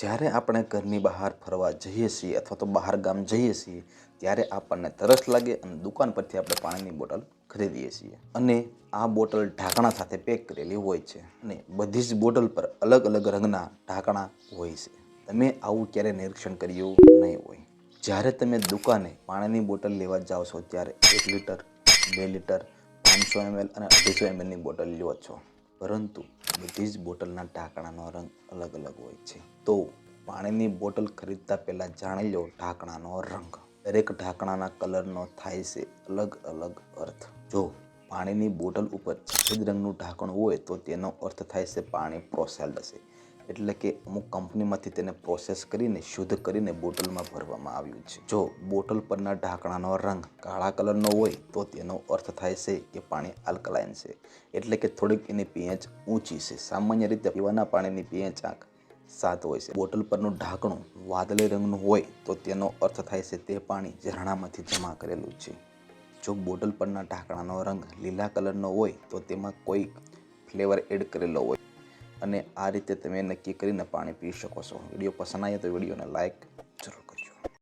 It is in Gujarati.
જ્યારે આપણે ઘરની બહાર ફરવા જઈએ છીએ અથવા તો બહાર ગામ જઈએ છીએ, ત્યારે આપણને તરસ લાગે અને દુકાન પરથી આપણે પાણીની બોટલ ખરીદીએ છીએ. અને આ બોટલ ઢાંકણા સાથે પેક કરેલી હોય છે અને બધી જ બોટલ પર અલગ અલગ રંગના ઢાંકણા હોય છે. તમે આવું ક્યારે નિરીક્ષણ કર્યું નહીં હોય. જ્યારે તમે દુકાને પાણીની બોટલ લેવા જાઓ છો, ત્યારે એક લીટર, બે લીટર, પાંચસો એમએલ અને અઢીસો એમએલની બોટલ લ્યો છો. પરંતુ બધી જ બોટલના ઢાંકણાનો રંગ અલગ અલગ હોય છે. તો પાણીની બોટલ ખરીદતા પહેલાં જાણી લો ઢાંકણાનો રંગ. દરેક ઢાંકણાના કલરનો થાય છે અલગ અલગ અર્થ. જો પાણીની બોટલ ઉપર સફેદ રંગનું ઢાંકણું હોય તો તેનો અર્થ થાય છે પાણી પ્રોસેલ્ડ હશે એટલે કે અમુક કંપનીમાંથી તેને પ્રોસેસ કરીને, શુદ્ધ કરીને બોટલમાં ભરવામાં આવ્યું છે. જો બોટલ પરના ઢાંકણાનો રંગ કાળા કલરનો હોય, તો તેનો અર્થ થાય છે કે પાણી આલ્કલાઇન છે. એટલે કે થોડીક એની પીએચ ઊંચી છે. સામાન્ય રીતે પીવાના પાણીની પીએચ આંક સાત હોય છે. બોટલ પરનું ઢાંકણું વાદળી રંગનું હોય, તો તેનો અર્થ થાય છે તે પાણી ઝરણામાંથી જમા કરેલું છે. જો બોટલ પરના ઢાંકણાનો રંગ લીલા કલરનો હોય, તો તેમાં કોઈ ફ્લેવર એડ કરેલો હોય. અને આ રીતે તમે નક્કી કરીને પાણી પી શકો છો. વીડિયો પસંદ આવે તો વિડીયોને લાઇક